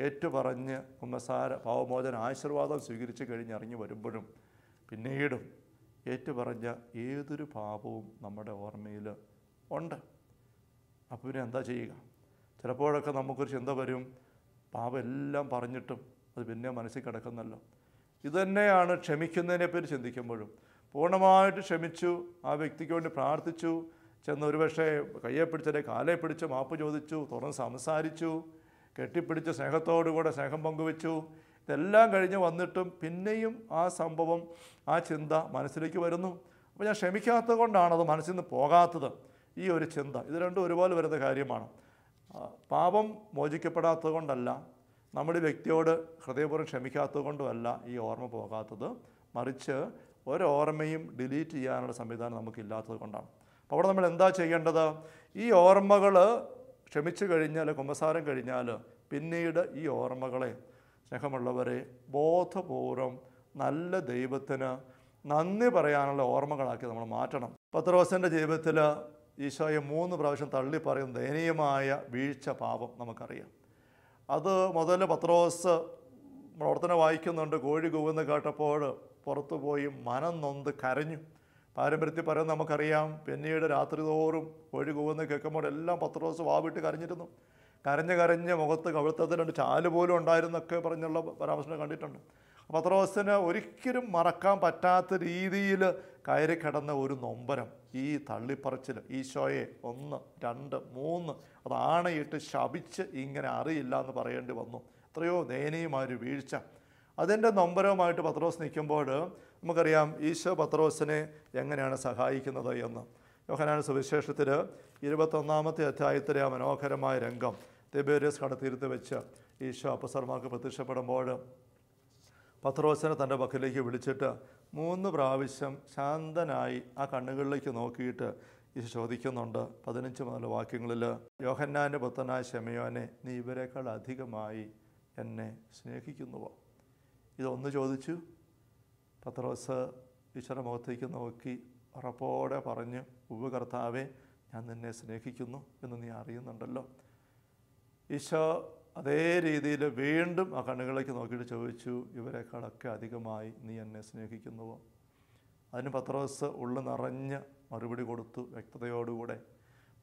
ഏറ്റുപറഞ്ഞ് ഉമ്മസാര പാവമോചന ആശീർവാദം സ്വീകരിച്ച് കഴിഞ്ഞ് ഇറങ്ങി വരുമ്പോഴും പിന്നീടും ഏറ്റുപറഞ്ഞ ഏതൊരു പാപവും നമ്മുടെ ഓർമ്മയിൽ ഉണ്ട്. അപ്പോൾ പിന്നെ എന്താ ചെയ്യുക? ചിലപ്പോഴൊക്കെ നമുക്കൊരു ചിന്ത വരും പാപം എല്ലാം പറഞ്ഞിട്ടും അത് പിന്നെ മനസ്സിൽ കിടക്കുന്നല്ലോ. ഇതുതന്നെയാണ് ക്ഷമിക്കുന്നതിനെപ്പറ്റി ചിന്തിക്കുമ്പോഴും. പൂർണമായിട്ട് ക്ഷമിച്ചു ആ വ്യക്തിക്ക് വേണ്ടി പ്രാർത്ഥിച്ചു ചെന്ന് ഒരുപക്ഷെ കയ്യെ പിടിച്ചതിന്റെ കാലെ പിടിച്ച് മാപ്പ് ചോദിച്ചു തുറന്ന് സംസാരിച്ചു കെട്ടിപ്പിടിച്ച് സ്നേഹത്തോടുകൂടെ സ്നേഹം പങ്കുവെച്ചു. ഇതെല്ലാം കഴിഞ്ഞ് വന്നിട്ടും പിന്നെയും ആ സംഭവം ആ ചിന്ത മനസ്സിലേക്ക് വരുന്നു. അപ്പോൾ ഞാൻ ക്ഷമിക്കാത്തത് കൊണ്ടാണ് അത് മനസ്സിൽ നിന്ന് പോകാത്തത്. ഈ ഒരു ചിന്ത ഇത് രണ്ടും ഒരുപോലെ വരുന്ന കാര്യമാണ്. പാപം മോചിക്കപ്പെടാത്തത് കൊണ്ടല്ല നമ്മുടെ വ്യക്തിയോട് ഹൃദയപൂർവം ക്ഷമിക്കാത്തത് കൊണ്ടുമല്ല ഈ ഓർമ്മ പോകാത്തത്. മറിച്ച് ഒരോർമ്മയും ഡിലീറ്റ് ചെയ്യാനുള്ള സംവിധാനം നമുക്കില്ലാത്തത് കൊണ്ടാണ്. അപ്പോൾ അവിടെ നമ്മൾ എന്താ ചെയ്യേണ്ടത്? ഈ ഓർമ്മകൾ ക്ഷമിച്ചു കഴിഞ്ഞാൽ കുമ്പസാരം കഴിഞ്ഞാൽ പിന്നീട് ഈ ഓർമ്മകളെ സ്നേഹമുള്ളവരെ ബോധപൂർവം നല്ല ദൈവത്തിന് നന്ദി പറയാനുള്ള ഓർമ്മകളാക്കി നമ്മൾ മാറ്റണം. പത്രോസിന്റെ ജീവിതത്തിൽ ഈശോയെ മൂന്ന് പ്രാവശ്യം തള്ളി പറയുന്ന ദയനീയമായ വീഴ്ച പാപം നമുക്കറിയാം. അത് മുതൽ പത്രോസ് പ്രവർത്തനം വായിക്കുന്നുണ്ട്. കോഴി കൂവുന്ന കേട്ടപ്പോൾ പുറത്തുപോയി മനം നൊന്ത് കരഞ്ഞു. പാരമ്പര്യത്തിൽ പറയുന്നത് നമുക്കറിയാം. പിന്നീട് രാത്രി തോറും കോഴി കൂവുന്ന കേൾക്കുമ്പോൾ എല്ലാം പത്ത് ദിവസം വാവിട്ട് കരഞ്ഞിരുന്നു. കരഞ്ഞ് കരഞ്ഞ് മുഖത്ത് കവിളത്തത്തിൽ രണ്ട് ചാൽ പോലും ഉണ്ടായിരുന്നൊക്കെ പറഞ്ഞുള്ള പരാമർശം കണ്ടിട്ടുണ്ട്. പത്രോസിന് ഒരിക്കലും മറക്കാൻ പറ്റാത്ത രീതിയിൽ കയറി കിടന്ന ഒരു നൊമ്പരം ഈ തള്ളിപ്പറച്ചിൽ ഈശോയെ ഒന്ന് രണ്ട് മൂന്ന് അത് ആണയിട്ട് ശപിച്ച് ഇങ്ങനെ അറിയില്ല എന്ന് പറയേണ്ടി വന്നു. എത്രയോ ദയനീയമായൊരു വീഴ്ച. അതിന്റെ നൊമ്പരവുമായിട്ട് പത്രോസ് നിൽക്കുമ്പോൾ നമുക്കറിയാം ഈശോ പത്രോസിനെ എങ്ങനെയാണ് സഹായിക്കുന്നത് എന്ന്. യോഹനാന സുവിശേഷത്തിൽ ഇരുപത്തൊന്നാമത്തെ അധ്യായത്തിലെ ആ മനോഹരമായ രംഗം തിബേരിയസ് കടത്തിരുത്ത് വെച്ച് ഈശോ അപ്പസർമാർക്ക് പ്രത്യക്ഷപ്പെടുമ്പോൾ പത്രോസിനെ തന്റെ പക്കലേക്ക് വിളിച്ചിട്ട് മൂന്ന് പ്രാവശ്യം ശാന്തനായി ആ കണ്ണുകളിലേക്ക് നോക്കിയിട്ട് ഈശോ ചോദിക്കുന്നുണ്ട്. പതിനഞ്ച് മുതൽ വാക്യങ്ങളിൽ യോഹന്നാന്റെ പുത്തനായ ശമയോനെ നീ ഇവരെക്കാൾ അധികമായി എന്നെ സ്നേഹിക്കുന്നുവോ? ഇതൊന്ന് ചോദിച്ചു. പത്രോസ് ഈശ്വര മുഖത്തേക്ക് നോക്കി ഉറപ്പോടെ പറഞ്ഞ് ഉവ്വ് കർത്താവെ ഞാൻ നിന്നെ സ്നേഹിക്കുന്നു എന്ന് നീ അറിയുന്നുണ്ടല്ലോ. ഈശോ അതേ രീതിയിൽ വീണ്ടും ആ കണ്ണുകളിലേക്ക് നോക്കിയിട്ട് ചോദിച്ചു ഇവരെക്കാളൊക്കെ അധികമായി നീ എന്നെ സ്നേഹിക്കുന്നുവോ? അതിന് പത്രോസ് ഉള്ളു നിറഞ്ഞ് മറുപടി കൊടുത്തു വ്യക്തതയോടുകൂടെ.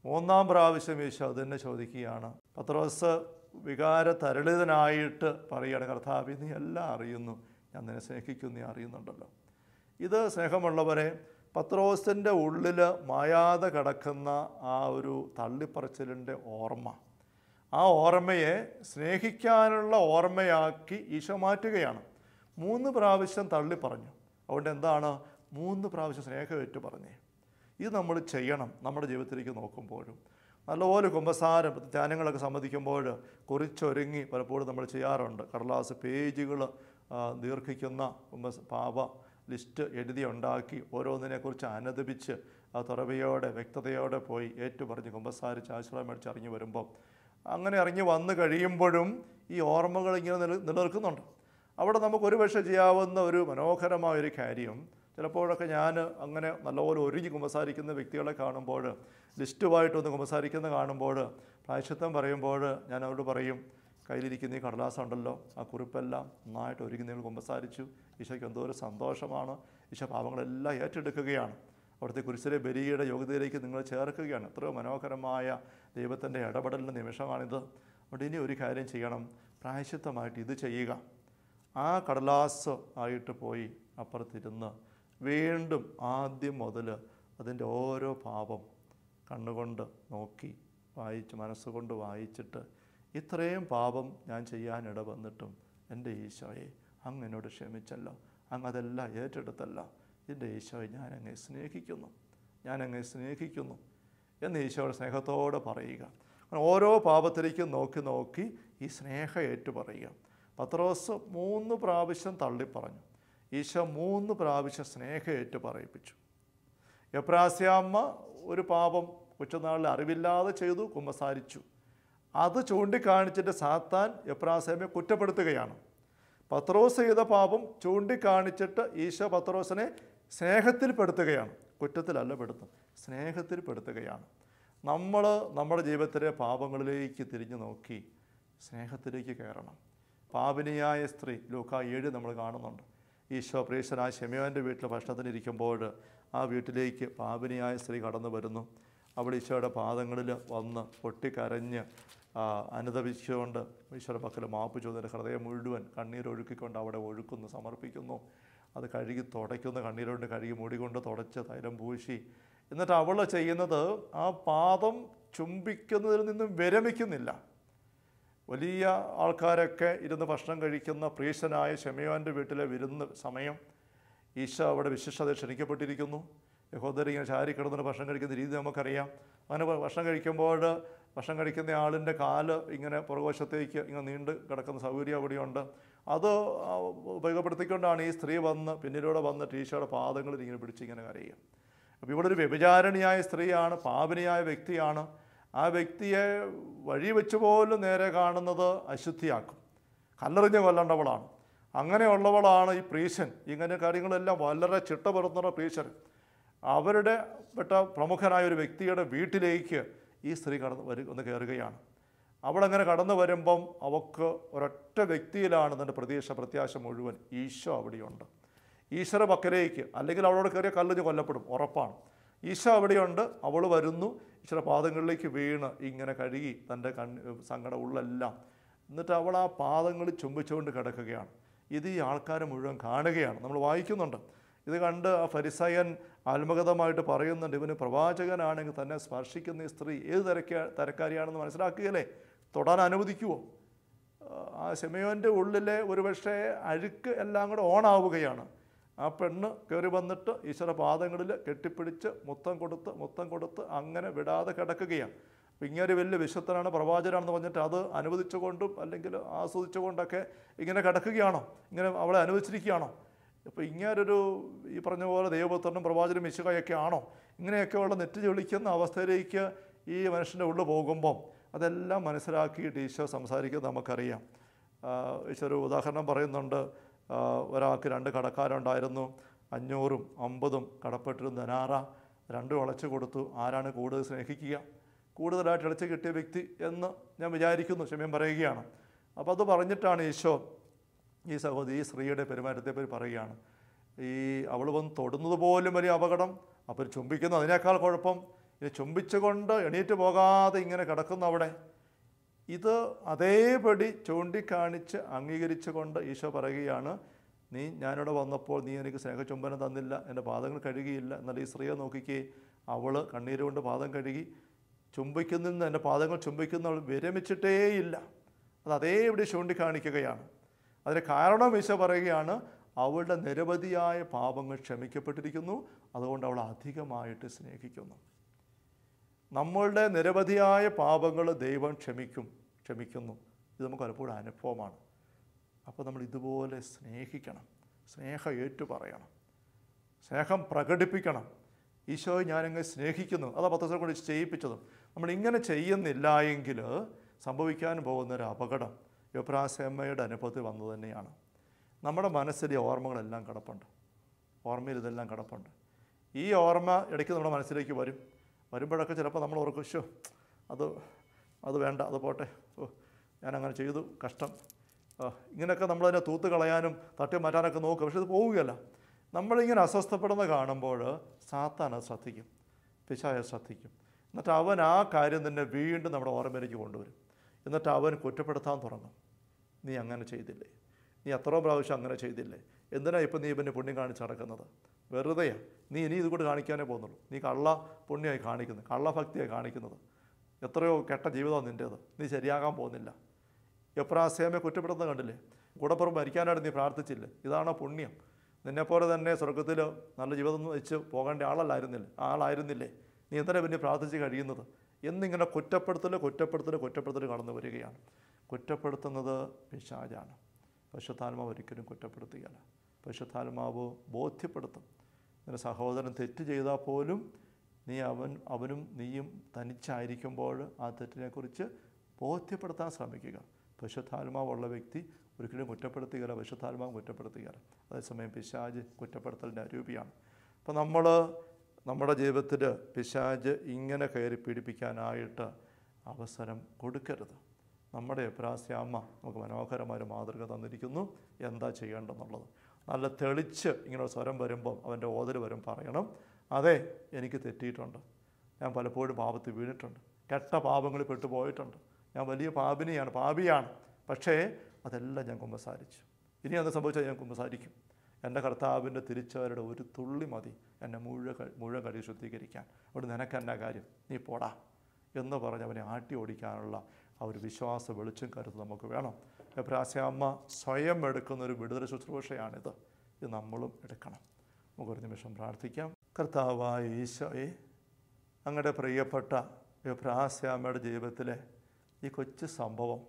മൂന്നാം പ്രാവശ്യം ഈശോ തന്നെ ചോദിക്കുകയാണ്. പത്രോസ് വികാര തരളിതനായിട്ട് പറയുകയാണ് കർത്താവ് നീ എല്ലാം അറിയുന്നു. ഞാൻ നിന്നെ സ്നേഹിക്കുന്നു നീ അറിയുന്നുണ്ടല്ലോ. ഇത് സ്നേഹമുള്ളവരെ പത്രോസിന്റെ ഉള്ളിൽ മായാതെ കിടക്കുന്ന ആ ഒരു തള്ളിപ്പറച്ചിലിന്റെ ഓർമ്മ. ആ ഓർമ്മയെ സ്നേഹിക്കാനുള്ള ഓർമ്മയാക്കി ഈശോ മാറ്റുകയാണ്. മൂന്ന് പ്രാവശ്യം തള്ളി പറഞ്ഞു അതുകൊണ്ട് എന്താണ്? മൂന്ന് പ്രാവശ്യം സ്നേഹമേറ്റു പറഞ്ഞേ. ഇത് നമ്മൾ ചെയ്യണം നമ്മുടെ ജീവിതത്തിലേക്ക് നോക്കുമ്പോഴും. നല്ലപോലെ കുമ്പസാരം ധ്യാനങ്ങളൊക്കെ സംബന്ധിക്കുമ്പോൾ കുറിച്ചൊരുങ്ങി പലപ്പോഴും നമ്മൾ ചെയ്യാറുണ്ട്. കടലാസ് പേജുകൾ ദീർഘിക്കുന്ന പാപ ലിസ്റ്റ് എഴുതി ഉണ്ടാക്കി ഓരോന്നിനെക്കുറിച്ച് അനുദപിച്ച് ആ തുറവയോടെ വ്യക്തതയോടെ പോയി ഏറ്റുപറഞ്ഞ് കുമ്പസാരിച്ച് ആശ്രയം മേടിച്ച് ഇറങ്ങി വരുമ്പോൾ അങ്ങനെ ഇറങ്ങി വന്നു കഴിയുമ്പോഴും ഈ ഓർമ്മകൾ ഇങ്ങനെ നില നിലനിൽക്കുന്നുണ്ട്. അവിടെ നമുക്ക് ഒരു പക്ഷേ ചെയ്യാവുന്ന ഒരു മനോഹരമായ ഒരു കാര്യം ചിലപ്പോഴൊക്കെ ഞാൻ അങ്ങനെ നല്ലപോലെ ഒരുങ്ങി കുമ്പസാരിക്കുന്ന വ്യക്തികളെ കാണുമ്പോൾ ലിസ്റ്റുമായിട്ടൊന്ന് കുമ്പസാരിക്കുന്ന കാണുമ്പോൾ പ്രായശത്വം പറയുമ്പോൾ ഞാൻ അവരോട് പറയും കയ്യിലിരിക്കുന്ന ഈ കടലാസുണ്ടല്ലോ ആ കുറിപ്പെല്ലാം നന്നായിട്ട് ഒരുങ്ങി നിങ്ങൾ കുമ്പസാരിച്ചു. ഈശോയ്ക്ക് എന്തോ ഒരു സന്തോഷമാണ്. ഈശോ പാവങ്ങളെല്ലാം ഏറ്റെടുക്കുകയാണ്. അവിടുത്തെ കുരിശിലെ ബലിയുടെ യോഗ്യതയിലേക്ക് നിങ്ങൾ ചേർക്കുകയാണ്. എത്രയോ മനോഹരമായ ദൈവത്തിന്റെ ഇടപെടലിന്റെ നിമിഷമാണിത്. അതുകൊണ്ട് ഇനി ഒരു കാര്യം ചെയ്യണം. പ്രായശിത്തമായിട്ട് ഇത് ചെയ്യുക. ആ കടലാസ് ആയിട്ട് പോയി അപ്പുറത്തിരുന്ന് വീണ്ടും ആദ്യം മുതൽ അതിന്റെ ഓരോ പാപം കണ്ണുകൊണ്ട് നോക്കി വായിച്ച് മനസ്സുകൊണ്ട് വായിച്ചിട്ട് ഇത്രയും പാപം ഞാൻ ചെയ്യാനിട വന്നിട്ടും എന്റെ ഈശോയെ അങ്ങ് എന്നോട് ക്ഷമിച്ചല്ലോ. അങ്ങ് അതെല്ലാം ഏറ്റെടുത്തല്ലോ. എന്റെ ഈശോയെ ഞാൻ അങ്ങേ സ്നേഹിക്കുന്നു. ഞാൻ സ്നേഹിക്കുന്നു. എന്ന് ഈശോയുടെ സ്നേഹത്തോടെ പറയുക. ഓരോ പാപത്തിലേക്കും നോക്കി നോക്കി ഈ സ്നേഹം ഏറ്റു പറയുക. പത്രോസ് മൂന്ന് പ്രാവശ്യം തള്ളിപ്പറഞ്ഞു. ഈശോ മൂന്ന് പ്രാവശ്യം സ്നേഹം ഏറ്റു പറയിപ്പിച്ചു. എപ്രാസ്യാമ്മ ഒരു പാപം കൊച്ചുനാളിൽ അറിവില്ലാതെ ചെയ്തു കുമ്പസാരിച്ചു. അത് ചൂണ്ടിക്കാണിച്ചിട്ട് സാത്താൻ എപ്രാസ്യാമ്മയെ കുറ്റപ്പെടുത്തുകയാണ്. പത്രോസ് ചെയ്ത പാപം ചൂണ്ടിക്കാണിച്ചിട്ട് ഈശോ പത്രോസിനെ സ്നേഹത്തിൽപ്പെടുത്തുകയാണ്. കുറ്റത്തിലല്ല പെടുത്തും സ്നേഹത്തിൽപ്പെടുത്തുകയാണ്. നമ്മൾ നമ്മുടെ ജീവിതത്തിലെ പാപങ്ങളിലേക്ക് തിരിഞ്ഞു നോക്കി സ്നേഹത്തിലേക്ക് കയറണം. പാപിനിയായ സ്ത്രീ ലൂക്ക ഏഴ് നമ്മൾ കാണുന്നുണ്ട്. ഈശോ പ്രീശനായ ഷെമിയോന്റെ വീട്ടിൽ ഭക്ഷണത്തിനിരിക്കുമ്പോൾ ആ വീട്ടിലേക്ക് പാപിനിയായ സ്ത്രീ കടന്നു വരുന്നു. അവിടെ ഈശോയുടെ പാദങ്ങളിൽ വന്ന് പൊട്ടിക്കരഞ്ഞ് അനുദപിച്ചുകൊണ്ട് ഈശ്വര പക്കൽ മാപ്പ് ചോദിച്ച ഹൃദയം മുഴുവൻ കണ്ണീരൊഴുക്കിക്കൊണ്ട് അവിടെ ഒഴുക്കുന്നു സമർപ്പിക്കുന്നു. അത് കഴുകി തുടയ്ക്കുന്നു കണ്ണീരോണ്ട് കഴുകി മൂടികൊണ്ട് തുടച്ച് തൈലം പൂശി. എന്നിട്ട് അവൾ ചെയ്യുന്നത് ആ പാദം ചുംബിക്കുന്നതിൽ നിന്നും വിരമിക്കുന്നില്ല. വലിയ ആൾക്കാരൊക്കെ ഇരുന്ന് ഭക്ഷണം കഴിക്കുന്ന പ്രീശനായ ഷെമിയോന്റെ വീട്ടിലെ വിരുന്ന് സമയം ഈശോ അവിടെ വിശിഷ്ടത ക്ഷണിക്കപ്പെട്ടിരിക്കുന്നു. യഹോദരി ഇങ്ങനെ ചാരി കിടന്നിട്ട് ഭക്ഷണം കഴിക്കുന്ന രീതി നമുക്കറിയാം. അങ്ങനെ ഭക്ഷണം കഴിക്കുമ്പോൾ ഭക്ഷണം കഴിക്കുന്ന ആളിന്റെ കാൽ ഇങ്ങനെ പുറകുവശത്തേക്ക് ഇങ്ങനെ നീണ്ട് കിടക്കുന്ന സൗകര്യം അവിടെയുണ്ട്. അത് ഉപയോഗപ്പെടുത്തിക്കൊണ്ടാണ് ഈ സ്ത്രീ വന്ന് പിന്നിലൂടെ വന്ന് ടീച്ചറുടെ പാദങ്ങളിൽ ഇങ്ങനെ പിടിച്ച് ഇങ്ങനെ കരയുക. അപ്പോൾ ഇവിടെ ഒരു വ്യഭിചാരണിയായ സ്ത്രീയാണ് പാപിനിയായ വ്യക്തിയാണ്. ആ വ്യക്തിയെ വഴി വെച്ച് പോലും നേരെ കാണുന്നത് അശുദ്ധിയാക്കും. കല്ലെറിഞ്ഞ് കൊല്ലേണ്ടവളാണ്. അങ്ങനെയുള്ളവളാണ് ഈ പ്രീശൻ. ഇങ്ങനെ കാര്യങ്ങളെല്ലാം വളരെ ചിട്ടപെടുത്തുന്ന പ്രീശൻ. അവരുടെ പെട്ട പ്രമുഖനായ ഒരു വ്യക്തിയുടെ വീട്ടിലേക്ക് ഈ സ്ത്രീ കടന്ന് വരു ഒന്ന് കയറുകയാണ്. അവളങ്ങനെ കടന്നു വരുമ്പം അവൾക്ക് ഒരൊറ്റ വ്യക്തിയിലാണ് തന്റെ പ്രതീക്ഷ പ്രത്യാശ മുഴുവൻ. ഈശോ അവിടെയുണ്ട്. ഈശ്വര പക്കലേക്ക് അല്ലെങ്കിൽ അവളോട് കയറിയ കല്ലെറിഞ്ഞ് കൊല്ലപ്പെടും ഉറപ്പാണ്. ഈശോ അവിടെയുണ്ട് അവൾ വരുന്നു ഈശ്വര പാദങ്ങളിലേക്ക് വീണ് ഇങ്ങനെ കഴുകി തന്റെ കണ്ണ് സങ്കടം ഉള്ളെല്ലാം. എന്നിട്ട് അവൾ ആ പാദങ്ങളിൽ ചുംബിച്ചുകൊണ്ട് കിടക്കുകയാണ്. ഇത് ഈ ആൾക്കാരെ മുഴുവൻ കാണുകയാണ്. നമ്മൾ വായിക്കുന്നുണ്ട്. ഇത് കണ്ട് ആ ഫരിസയൻ ആത്മഗതമായിട്ട് പറയുന്നുണ്ട് ഇവന് പ്രവാചകനാണെങ്കിൽ തന്നെ സ്പർശിക്കുന്ന ഈ സ്ത്രീ ഏത് തിരക്ക തരക്കാരിയാണെന്ന് മനസ്സിലാക്കുകയല്ലേ തൊടാൻ അനുവദിക്കുമോ ആ ശമയോന്റെ ഉള്ളിലെ ഒരുപക്ഷെ അഴുക്ക് എല്ലാം കൂടെ ഓണാവുകയാണ് ആ പെണ്ണ് കയറി വന്നിട്ട് ഈശ്വര പാദങ്ങളിൽ കെട്ടിപ്പിടിച്ച് മുത്തം കൊടുത്ത് മുത്തം കൊടുത്ത് അങ്ങനെ വിടാതെ കിടക്കുകയാണ്. അപ്പം ഇങ്ങനെ വലിയ വിശ്വത്തനാണ് പ്രവാചകനാണെന്ന് പറഞ്ഞിട്ട് അത് അനുവദിച്ചുകൊണ്ടും അല്ലെങ്കിൽ ആസ്വദിച്ചുകൊണ്ടൊക്കെ ഇങ്ങനെ കിടക്കുകയാണോ? ഇങ്ങനെ അവളെ അനുവദിച്ചിരിക്കുകയാണോ? അപ്പോൾ ഇങ്ങനൊരു ഈ പറഞ്ഞ പോലെ ദൈവപുത്രനും പ്രവാചനം മിശുകയൊക്കെ ആണോ? ഇങ്ങനെയൊക്കെയുള്ള നെറ്റ് ചൊളിക്കുന്ന അവസ്ഥയിലേക്ക് ഈ മനുഷ്യന്റെ ഉള്ളിൽ പോകുമ്പം അതെല്ലാം മനസ്സിലാക്കിയിട്ട് ഈശോ സംസാരിക്കുന്നത് നമുക്കറിയാം. ഈശോ ഒരു ഉദാഹരണം പറയുന്നുണ്ട്. ഒരാൾക്ക് രണ്ട് കടക്കാരുണ്ടായിരുന്നു. അഞ്ഞൂറും അമ്പതും കടപ്പെട്ടിരുന്ന ധനാറ രണ്ടും അളച്ചു കൊടുത്തു. ആരാണ് കൂടുതൽ സ്നേഹിക്കുക? കൂടുതലായിട്ട് ഇളച്ച് കിട്ടിയ വ്യക്തി എന്ന് ഞാൻ വിചാരിക്കുന്നു. ക്ഷമ്യം പറയുകയാണ്. അപ്പോൾ അത് പറഞ്ഞിട്ടാണ് ഈശോ ഈ സഹോദരി ഈ സ്ത്രീയുടെ പെരുമാറ്റത്തെ പറ്റി പറയുകയാണ്. ഈ അവൾ വന്ന് തൊടുന്നത് പോലും വലിയ അപകടം അപ്പോൾ ചുംബിക്കുന്നു അതിനേക്കാൾ കുഴപ്പം ഇത് ചുംബിച്ചുകൊണ്ട് എണീറ്റ് പോകാതെ ഇങ്ങനെ കിടക്കുന്ന അവിടെ ഇത് അതേപടി ചൂണ്ടിക്കാണിച്ച് അംഗീകരിച്ചുകൊണ്ട് ഈശോ പറയുകയാണ് നീ ഞാനിവിടെ വന്നപ്പോൾ നീ എനിക്ക് സ്നേഹചുംബനം തന്നില്ല എന്റെ പാദങ്ങൾ കഴുകിയില്ല എന്നാൽ ഈ സ്ത്രീയെ നോക്കിക്കേ അവൾ കണ്ണീരുകൊണ്ട് പാദം കഴുകി ചുംബിക്കുന്നതിൽ നിന്ന് എന്റെ പാദങ്ങൾ ചുംബിക്കുന്നവൾ വിരമിച്ചിട്ടേയില്ല. അത് അതേപടി ചൂണ്ടിക്കാണിക്കുകയാണ്. അതിന് കാരണം ഈശോ പറയുകയാണ് അവളുടെ നിരവധിയായ പാപങ്ങൾ ക്ഷമിക്കപ്പെട്ടിരിക്കുന്നു അതുകൊണ്ട് അവൾ അധികമായിട്ട് സ്നേഹിക്കുന്നു. നമ്മളുടെ നിരവധിയായ പാപങ്ങൾ ദൈവം ക്ഷമിക്കും ക്ഷമിക്കുന്നു. ഇത് നമുക്ക് പലപ്പോഴും അനുഭവമാണ്. അപ്പോൾ നമ്മൾ ഇതുപോലെ സ്നേഹിക്കണം സ്നേഹം ഏറ്റു പറയണം സ്നേഹം പ്രകടിപ്പിക്കണം. ഈശോയെ ഞാനങ്ങ് സ്നേഹിക്കുന്നു. അതാ പത്രത്തെ കൊണ്ട് ചെയ്യിപ്പിച്ചതും നമ്മൾ ഇങ്ങനെ ചെയ്യുന്നില്ല എങ്കിൽ സംഭവിക്കാൻ പോകുന്നൊരു അപകടം യോപ്രാസമ്മയുടെ അനുഭവത്തിൽ വന്നു തന്നെയാണ്. നമ്മുടെ മനസ്സിൽ ഈ ഓർമ്മകളെല്ലാം കിടപ്പുണ്ട്. ഓർമ്മയിൽ ഇതെല്ലാം കിടപ്പുണ്ട്. ഈ ഓർമ്മ ഇടയ്ക്ക് നമ്മുടെ മനസ്സിലേക്ക് വരും. വരുമ്പോഴൊക്കെ ചിലപ്പോൾ നമ്മൾ ഓർക്കും ശോ അത് അത് വേണ്ട അത് പോട്ടെ. ഓ ഞാനങ്ങനെ ചെയ്തു കഷ്ടം. ഇങ്ങനെയൊക്കെ നമ്മളതിനെ തൂത്ത് കളയാനും തട്ടി മാറ്റാനൊക്കെ നോക്കും പക്ഷെ ഇത് പോവുകയല്ല. നമ്മളിങ്ങനെ അസ്വസ്ഥപ്പെടുന്ന കാണുമ്പോൾ സാത്താൻ അത് ശ്രദ്ധിക്കും. പിശായ ശ്രദ്ധിക്കും. എന്നിട്ട് അവൻ ആ കാര്യം തന്നെ വീണ്ടും നമ്മുടെ ഓർമ്മയിലേക്ക് കൊണ്ടുവരും. എന്നിട്ട് അവൻ കുറ്റപ്പെടുത്താൻ തുടങ്ങും. നീ അങ്ങനെ ചെയ്തില്ലേ? നീ എത്രയോ പ്രാവശ്യം അങ്ങനെ ചെയ്തില്ലേ? എന്തിനാ ഇപ്പം നീ ഇവന്റെ പുണ്യം കാണിച്ച് നടക്കുന്നത്? വെറുതെയാ. നീ ഇനി ഇതുകൂടി കാണിക്കാനേ പോകുന്നുള്ളൂ. നീ കള്ള പുണ്യമായി കാണിക്കുന്നത് കള്ളഭക്തിയായി കാണിക്കുന്നത്. എത്രയോ കെട്ട ജീവിതമാണ് നിന്റേത് നീ ശരിയാകാൻ പോകുന്നില്ല. എപ്രാസേമെ കുറ്റപ്പെടുന്നത് കണ്ടില്ലേ? കൂടപ്പുറം ഭരിക്കാനായിട്ട് നീ പ്രാർത്ഥിച്ചില്ലേ? ഇതാണോ പുണ്യം. നിന്നെപ്പോലെ തന്നെ സ്വർഗത്തിൽ നല്ല ജീവിതം വെച്ച് പോകേണ്ട ആളല്ലായിരുന്നില്ലേ? ആളായിരുന്നില്ലേ? നീ എന്തിനാ പിന്നെ പ്രാർത്ഥിച്ച് കഴിയുന്നത്? എന്നിങ്ങനെ കുറ്റപ്പെടുത്തൽ കുറ്റപ്പെടുത്തൽ കുറ്റപ്പെടുത്തൽ കടന്നു വരികയാണ്. കുറ്റപ്പെടുത്തുന്നത് പിശാചാണ്. പശുത്താത്മാവ് ഒരിക്കലും കുറ്റപ്പെടുത്തുകയല്ല. പശുത്താത്മാവ് ബോധ്യപ്പെടുത്തും. നിന്റെ സഹോദരൻ തെറ്റ് ചെയ്താൽ പോലും നീ അവൻ അവനും നീയും തനിച്ചായിരിക്കുമ്പോൾ ആ തെറ്റിനെക്കുറിച്ച് ബോധ്യപ്പെടുത്താൻ ശ്രമിക്കുക. പശുത്താത്മാവുള്ള വ്യക്തി ഒരിക്കലും കുറ്റപ്പെടുത്തുകയില്ല. പശുത്താത്മാവ് കുറ്റപ്പെടുത്തുകയില്ല. അതേസമയം പിശാജ് കുറ്റപ്പെടുത്തലിന്റെ അരൂപിയാണ്. അപ്പോൾ നമ്മൾ നമ്മുടെ ജീവിതത്തിൽ പിശാജ് ഇങ്ങനെ കയറി പീഡിപ്പിക്കാനായിട്ട് അവസരം കൊടുക്കരുത്. നമ്മുടെ എപ്രാസ്യാമ്മ നമുക്ക് മനോഹരമായ ഒരു മാതൃക തന്നിരിക്കുന്നു. എന്താ ചെയ്യേണ്ടെന്നുള്ളത് നല്ല തെളിച്ച് ഇങ്ങനെ സ്വരം വരുമ്പം അവന്റെ ഓതൽ വരും പറയണം. അതെ എനിക്ക് തെറ്റിയിട്ടുണ്ട്. ഞാൻ പലപ്പോഴും പാപത്തിൽ വീണിട്ടുണ്ട്. കെട്ട പാപങ്ങളിൽ പെട്ടുപോയിട്ടുണ്ട്. ഞാൻ വലിയ പാപിനിയാണ് പാപിയാണ്. പക്ഷേ അതെല്ലാം ഞാൻ കുമ്പസാരിച്ചു. ഇനി അത് സംഭവിച്ചാൽ ഞാൻ കുമ്പസാരിക്കും. എന്റെ കർത്താവിന്റെ തിരിച്ചവരുടെ ഒരു തുള്ളി മതി എന്നെ മുഴുവൻ മുഴുവൻ കഴിവ് ശുദ്ധീകരിക്കാൻ. അവിടെ നിനക്കെന്നാ കാര്യം? നീ പോടാ എന്ന് പറഞ്ഞ് അവനെ ആട്ടി ഓടിക്കാനുള്ള ആ ഒരു വിശ്വാസ വെളിച്ചം കരുത്ത് നമുക്ക് വേണം. എബ്രാസ്യാമ്മ സ്വയം എടുക്കുന്ന ഒരു വിടുതല ശുശ്രൂഷയാണിത്. ഇത് നമ്മളും എടുക്കണം. നമുക്കൊരു നിമിഷം പ്രാർത്ഥിക്കാം. കർത്താവായ ഈശോയെ അങ്ങയുടെ പ്രിയപ്പെട്ട എബ്രാസ്യാമ്മയുടെ ജീവിതത്തിലെ ഈ കൊച്ചു സംഭവം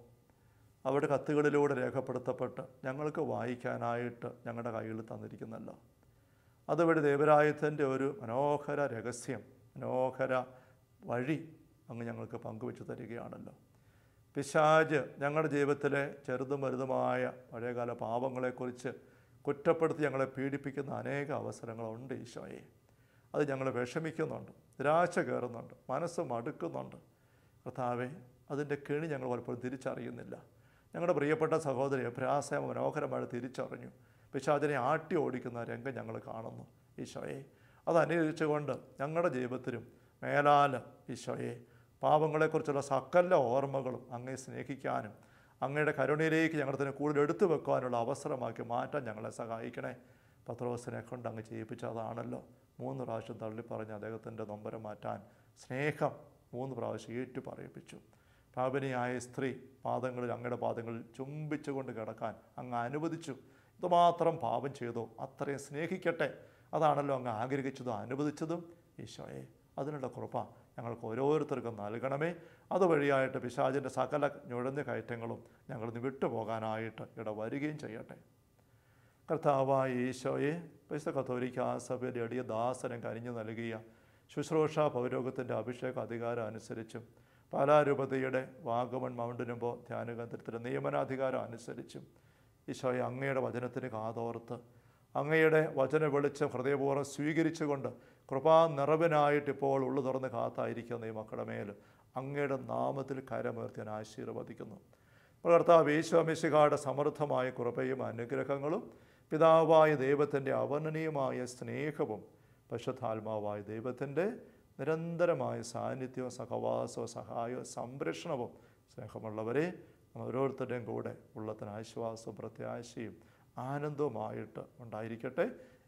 അവിടെ കത്തുകളിലൂടെ രേഖപ്പെടുത്തപ്പെട്ട് ഞങ്ങൾക്ക് വായിക്കാനായിട്ട് ഞങ്ങളുടെ കയ്യിൽ തന്നിരിക്കുന്നല്ലോ. അതുവഴി ദേവരായത്തിന്റെ ഒരു മനോഹര രഹസ്യം മനോഹര വഴി അങ്ങ് ഞങ്ങൾക്ക് പങ്കുവെച്ച് തരികയാണല്ലോ. പിശാജ് ഞങ്ങളുടെ ജീവിതത്തിലെ ചെറുതും വലുതുമായ പഴയകാല പാപങ്ങളെക്കുറിച്ച് കുറ്റപ്പെടുത്തി ഞങ്ങളെ പീഡിപ്പിക്കുന്ന അനേക അവസരങ്ങളുണ്ട് ഈശോയെ. അത് ഞങ്ങൾ വിഷമിക്കുന്നുണ്ട് നിരാശ കയറുന്നുണ്ട് മനസ്സ് മടുക്കുന്നുണ്ട്. കർത്താവെ അതിന്റെ കെണി ഞങ്ങൾ പലപ്പോഴും തിരിച്ചറിയുന്നില്ല. ഞങ്ങളുടെ പ്രിയപ്പെട്ട സഹോദരി അഭ്യാസ മനോഹരമായി തിരിച്ചറിഞ്ഞു. പിശാചിനെ ആട്ടി ഓടിക്കുന്ന രംഗം ഞങ്ങൾ കാണുന്നു ഈശോയെ. അത് അനുകരിച്ചുകൊണ്ട് ഞങ്ങളുടെ ജീവിതത്തിലും മേലാൽ ഈശോയെ പാപങ്ങളെക്കുറിച്ചുള്ള സകല ഓർമ്മകളും അങ്ങേ സ്നേഹിക്കാനും അങ്ങയുടെ കരുണയിലേക്ക് ഞങ്ങളതിനെ കൂടുതൽ എടുത്തു വെക്കാനുള്ള അവസരമാക്കി മാറ്റാൻ ഞങ്ങളെ സഹായിക്കണേ. പത്രോസിനെ കൊണ്ട് അങ്ങ് ചെയ്യിപ്പിച്ചതാണല്ലോ. മൂന്ന് പ്രാവശ്യം തള്ളി പറഞ്ഞ് അദ്ദേഹത്തിന്റെ നൊമ്പരം മാറ്റാൻ സ്നേഹം മൂന്ന് പ്രാവശ്യം ഏറ്റു പറയിപ്പിച്ചു. പാപനിയായ സ്ത്രീ പാദങ്ങളിൽ അങ്ങയുടെ പാദങ്ങളിൽ ചുംബിച്ചുകൊണ്ട് കിടക്കാൻ അങ്ങ് അനുവദിച്ചു. ഇതുമാത്രം പാപം ചെയ്തു? അത്രയും സ്നേഹിക്കട്ടെ. അതാണല്ലോ അങ്ങ് ആഗ്രഹിച്ചതും അനുവദിച്ചതും. ഈശോയെ അതിനുള്ള കൃപ ഞങ്ങൾക്ക് ഓരോരുത്തർക്കും നൽകണമേ. അതുവഴിയായിട്ട് പിശാചിന്റെ സകല ഞുഴഞ്ഞ കയറ്റങ്ങളും ഞങ്ങളിന്ന് വിട്ടുപോകാനായിട്ട് ഇടവരികയും ചെയ്യട്ടെ. കർത്താവായ ഈശോയെ പൈസ കത്തോലിക്ക സഭയുടെ അടിയ ദാസനം കരിഞ്ഞു നൽകിയ ശുശ്രൂഷ പൗരോഗത്തിന്റെ അഭിഷേക അധികാരം അനുസരിച്ചും പാലാരൂപതയുടെ വാഗമൺ മൗണ്ടിനുമ്പോൾ ധ്യാനകേന്ദ്രത്തിന്റെ നിയമനാധികാരം അനുസരിച്ചും ഈശോയെ അങ്ങയുടെ വചനത്തിന് കാതോർത്ത് അങ്ങയുടെ വചന വെളിച്ചം ഹൃദയപൂർവം സ്വീകരിച്ചുകൊണ്ട് കൃപാ നിറവിനായിട്ട് ഇപ്പോൾ ഉള്ളു തുറന്ന് കാത്തായിരിക്കുന്ന ഈ മക്കളുടെ മേൽ അങ്ങയുടെ നാമത്തിൽ കരമേർത്തി ഞാൻ ആശീർവദിക്കുന്നു. കർത്താവ് ഈശോമിശികായുടെ സമൃദ്ധമായ കൃപയും അനുഗ്രഹങ്ങളും പിതാവായ ദൈവത്തിന്റെ അവർണനീയമായ സ്നേഹവും പശുദ്ധാത്മാവായ ദൈവത്തിന്റെ നിരന്തരമായ സാന്നിധ്യവും സഹവാസവും സഹായവും സംരക്ഷണവും സ്നേഹമുള്ളവരെ ഓരോരുത്തരുടെയും കൂടെ ഉള്ളത്തിന് ആശ്വാസവും പ്രത്യാശയും ആനന്ദവുമായിട്ട് ഉണ്ടായിരിക്കട്ടെ.